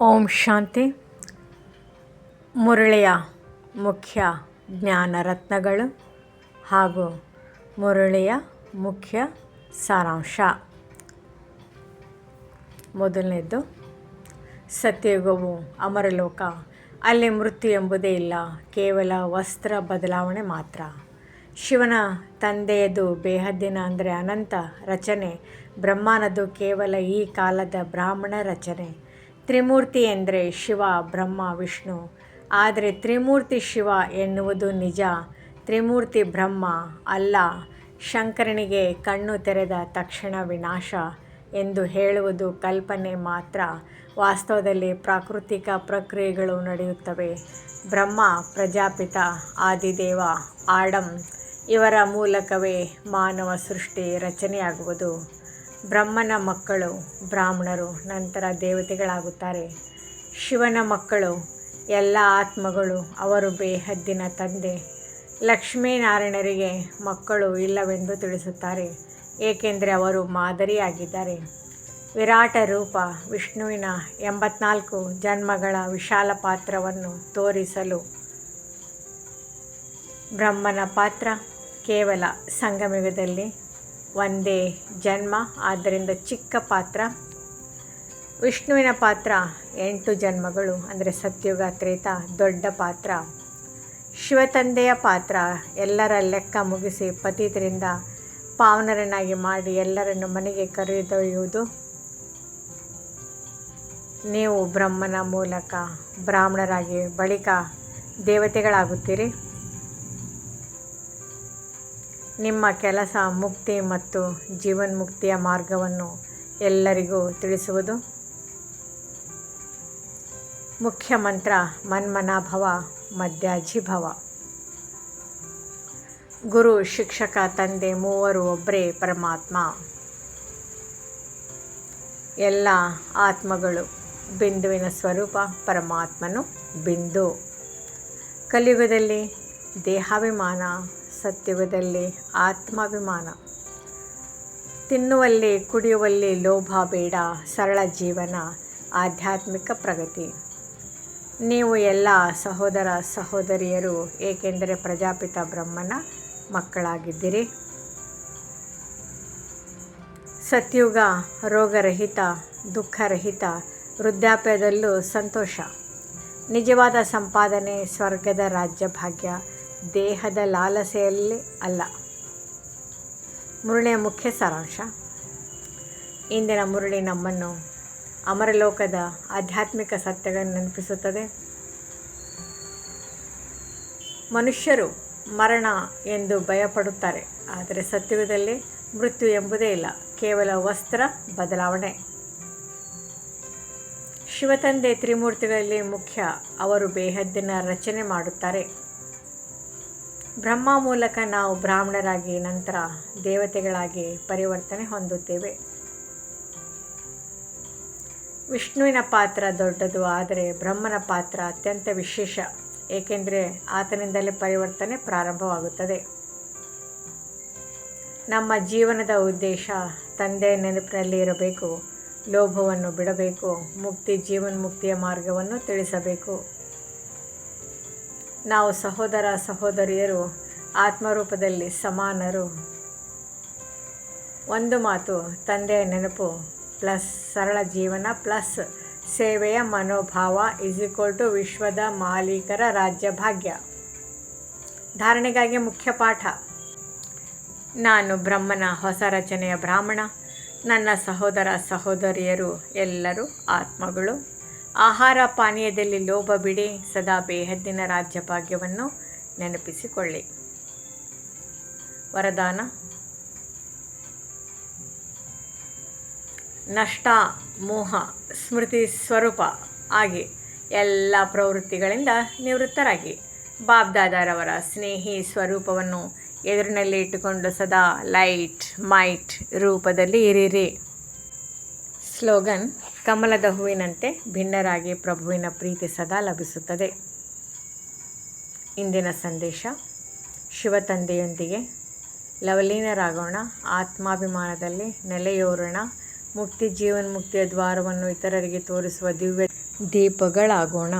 ಓಂ ಶಾಂತಿ. ಮುರಳಿಯ ಮುಖ್ಯ ಜ್ಞಾನ ರತ್ನಗಳು ಹಾಗೂ ಮುರಳಿಯ ಮುಖ್ಯ ಸಾರಾಂಶ. ಮೊದಲನೇದು ಸತ್ಯಯುಗವು ಅಮರಲೋಕ. ಅಲ್ಲಿ ಮೃತ್ಯು ಎಂಬುದೇ ಇಲ್ಲ, ಕೇವಲ ವಸ್ತ್ರ ಬದಲಾವಣೆ ಮಾತ್ರ. ಶಿವನ ತಂದೆಯದು ಬೇಹದ್ದಿನ ಅಂದರೆ ಅನಂತ ರಚನೆ, ಬ್ರಹ್ಮನದು ಕೇವಲ ಈ ಕಾಲದ ಬ್ರಾಹ್ಮಣ ರಚನೆ. ತ್ರಿಮೂರ್ತಿ ಎಂದರೆ ಶಿವ, ಬ್ರಹ್ಮ, ವಿಷ್ಣು. ಆದರೆ ತ್ರಿಮೂರ್ತಿ ಶಿವ ಎನ್ನುವುದು ನಿಜ. ತ್ರಿಮೂರ್ತಿ ಬ್ರಹ್ಮ ಅಲ್ಲ. ಶಂಕರನಿಗೆ ಕಣ್ಣು ತೆರೆದ ತಕ್ಷಣ ವಿನಾಶ ಎಂದು ಹೇಳುವುದು ಕಲ್ಪನೆ ಮಾತ್ರ. ವಾಸ್ತವದಲ್ಲಿ ಪ್ರಾಕೃತಿಕ ಪ್ರಕ್ರಿಯೆಗಳು ನಡೆಯುತ್ತವೆ. ಬ್ರಹ್ಮ, ಪ್ರಜಾಪಿತ, ಆದಿದೇವ, ಆಡಂ ಇವರ ಮೂಲಕವೇ ಮಾನವ ಸೃಷ್ಟಿ ರಚನೆಯಾಗುವುದು. ಬ್ರಹ್ಮನ ಮಕ್ಕಳು, ಬ್ರಾಹ್ಮಣರು ನಂತರ ದೇವತೆಗಳಾಗುತ್ತಾರೆ. ಶಿವನ ಮಕ್ಕಳು, ಎಲ್ಲ ಆತ್ಮಗಳು, ಅವರು ಬೇಹದ್ದಿನ ತಂದೆ. ಲಕ್ಷ್ಮೀನಾರಾಯಣರಿಗೆ ಮಕ್ಕಳು ಇಲ್ಲವೆಂದು ತಿಳಿಸುತ್ತಾರೆ, ಏಕೆಂದರೆ ಅವರು ಮಾದರಿಯಾಗಿದ್ದಾರೆ. ವಿರಾಟ ರೂಪ ವಿಷ್ಣುವಿನ ಎಂಬತ್ನಾಲ್ಕು ಜನ್ಮಗಳ ವಿಶಾಲ ಪಾತ್ರವನ್ನು ತೋರಿಸಲು ಬ್ರಹ್ಮನ ಪಾತ್ರ ಕೇವಲ ಸಂಗಮಯುಗದಲ್ಲಿ ಒಂದೇ ಜನ್ಮ, ಆದ್ದರಿಂದ ಚಿಕ್ಕ ಪಾತ್ರ. ವಿಷ್ಣುವಿನ ಪಾತ್ರ, ಎಂಟು ಜನ್ಮಗಳು, ಅಂದರೆ ಸತ್ಯುಗ ತ್ರೇತ ದೊಡ್ಡ ಪಾತ್ರ. ಶಿವತಂದೆಯ ಪಾತ್ರ, ಎಲ್ಲರ ಲೆಕ್ಕ ಮುಗಿಸಿ ಪತಿತರಿಂದ ಪಾವನರನ್ನಾಗಿ ಮಾಡಿ ಎಲ್ಲರನ್ನು ಮನೆಗೆ ಕರೆದೊಯ್ಯುವುದು. ನೀವು ಬ್ರಹ್ಮನ ಮೂಲಕ ಬ್ರಾಹ್ಮಣರಾಗಿ ಬಳಿಕ ದೇವತೆಗಳಾಗುತ್ತೀರಿ. ನಿಮ್ಮ ಕೆಲಸ ಮುಕ್ತಿ ಮತ್ತು ಜೀವನ್ಮುಕ್ತಿಯ ಮಾರ್ಗವನ್ನು ಎಲ್ಲರಿಗೂ ತಿಳಿಸುವುದು. ಮುಖ್ಯ ಮಂತ್ರ, ಮನ್ಮನಾಭವ ಮಧ್ಯಾಜಿಭವ ಗುರು, ಶಿಕ್ಷಕ, ತಂದೆ, ಮೂವರು ಒಬ್ಬರೇ ಪರಮಾತ್ಮ. ಎಲ್ಲ ಆತ್ಮಗಳು ಬಿಂದುವಿನ ಸ್ವರೂಪ, ಪರಮಾತ್ಮನು ಬಿಂದು. ಕಲಿಯುಗದಲ್ಲಿ ದೇಹಾಭಿಮಾನ ಸತ್ಯುಗದಲ್ಲಿ ಆತ್ಮಾಭಿಮಾನ. ತಿನ್ನುವಲ್ಲಿ, ಕುಡಿಯುವಲ್ಲಿ ಲೋಭ ಬೇಡ, ಸರಳ ಜೀವನ, ಆಧ್ಯಾತ್ಮಿಕ ಪ್ರಗತಿ. ನೀವು ಎಲ್ಲ ಸಹೋದರ ಸಹೋದರಿಯರು, ಏಕೆಂದರೆ ಪ್ರಜಾಪಿತ ಬ್ರಹ್ಮನ ಮಕ್ಕಳಾಗಿದ್ದೀರಿ. ಸತ್ಯುಗ, ರೋಗರಹಿತ, ದುಃಖರಹಿತ, ವೃದ್ಧಾಪ್ಯದಲ್ಲೂ ಸಂತೋಷ. ನಿಜವಾದ ಸಂಪಾದನೆ, ಸ್ವರ್ಗದ ರಾಜ್ಯ ಭಾಗ್ಯ ದೇಹದ ಲಾಲಸೆಯಲ್ಲಿ ಅಲ್ಲ. ಮುರುಳಿಯ ಮುಖ್ಯ ಸಾರಾಂಶ. ಇಂದಿನ ಮುರುಳಿ ನಮ್ಮನ್ನು ಅಮರಲೋಕದ ಆಧ್ಯಾತ್ಮಿಕ ಸತ್ಯಗಳನ್ನು ನೆನಪಿಸುತ್ತದೆ. ಮನುಷ್ಯರು ಮರಣ ಎಂದು ಭಯಪಡುತ್ತಾರೆ. ಆದರೆ ಸತ್ಯದಲ್ಲಿ ಮೃತ್ಯು ಎಂಬುದೇ ಇಲ್ಲ. ಕೇವಲ ವಸ್ತ್ರ ಬದಲಾವಣೆ. ಶಿವತಂದೆ ತ್ರಿಮೂರ್ತಿಗಳಲ್ಲಿ ಮುಖ್ಯ ಅವರು ಬೇಹದ್ದಿನ ರಚನೆ ಮಾಡುತ್ತಾರೆ. ಬ್ರಹ್ಮ ಮೂಲಕ ನಾವು ಬ್ರಾಹ್ಮಣರಾಗಿ ನಂತರ ದೇವತೆಗಳಾಗಿ ಪರಿವರ್ತನೆ ಹೊಂದುತ್ತೇವೆ. ವಿಷ್ಣುವಿನ ಪಾತ್ರ ದೊಡ್ಡದು, ಆದರೆ ಬ್ರಹ್ಮನ ಪಾತ್ರ ಅತ್ಯಂತ ವಿಶೇಷ, ಏಕೆಂದರೆ ಆತನಿಂದಲೇ ಪರಿವರ್ತನೆ ಪ್ರಾರಂಭವಾಗುತ್ತದೆ. ನಮ್ಮ ಜೀವನದ ಉದ್ದೇಶ ತಂದೆಯ ನೆನಪಿನಲ್ಲಿ ಇರಬೇಕು, ಲೋಭವನ್ನು ಬಿಡಬೇಕು, ಮುಕ್ತಿ, ಜೀವನ್ಮುಕ್ತಿಯ ಮಾರ್ಗವನ್ನು ತಿಳಿಸಬೇಕು. ನಾವು ಸಹೋದರ ಸಹೋದರಿಯರು, ಆತ್ಮರೂಪದಲ್ಲಿ ಸಮಾನರು. ಒಂದು ಮಾತು, ತಂದೆಯ ನೆನಪು, ಪ್ಲಸ್ ಸರಳ ಜೀವನ, ಪ್ಲಸ್ ಸೇವೆಯ ಮನೋಭಾವ ಇಸ್ ಈಕ್ವಲ್ ಟು ವಿಶ್ವದ ಮಾಲೀಕರ ರಾಜ್ಯ ಭಾಗ್ಯ. ಧಾರಣೆಗಾಗಿ ಮುಖ್ಯ ಪಾಠ. ನಾನು ಬ್ರಹ್ಮನ ಹೊಸ ರಚನೆಯ ಬ್ರಾಹ್ಮಣ. ನನ್ನ ಸಹೋದರ ಸಹೋದರಿಯರು ಎಲ್ಲರೂ ಆತ್ಮಗಳು. ಆಹಾರ ಪಾನೀಯದಲ್ಲಿ ಲೋಭ ಬಿಡಿ, ಸದಾ ಬೇಹದ್ದಿನ ರಾಜ್ಯ ಭಾಗ್ಯವನ್ನು ನೆನಪಿಸಿಕೊಳ್ಳಿ. ವರದಾನ. ನಷ್ಟ, ಮೋಹ, ಸ್ಮೃತಿ ಸ್ವರೂಪ ಆಗಿ ಎಲ್ಲ ಪ್ರವೃತ್ತಿಗಳಿಂದ ನಿವೃತ್ತರಾಗಿ ಬಾಬ್ದಾದಾರವರ ಸ್ನೇಹಿ ಸ್ವರೂಪವನ್ನು ಎದುರಿನಲ್ಲಿ ಇಟ್ಟುಕೊಂಡು ಸದಾ ಲೈಟ್, ಮೈಟ್ ರೂಪದಲ್ಲಿ ಇರಿರಿ. ಸ್ಲೋಗನ್, ಕಮಲದ ಹೂವಿನಂತೆ ಭಿನ್ನರಾಗಿ ಪ್ರಭುವಿನ ಪ್ರೀತಿ ಸದಾ ಲಭಿಸುತ್ತದೆ. ಇಂದಿನ ಸಂದೇಶ ಶಿವತಂದೆಯೊಂದಿಗೆ ಲವಲೀನರಾಗೋಣ. ಆತ್ಮಾಭಿಮಾನದಲ್ಲಿ ನೆಲೆಯೋರೋಣ. ಮುಕ್ತಿ, ಜೀವನ್ಮುಕ್ತಿಯ ದ್ವಾರವನ್ನು ಇತರರಿಗೆ ತೋರಿಸುವ ದಿವ್ಯ ದೀಪಗಳಾಗೋಣ.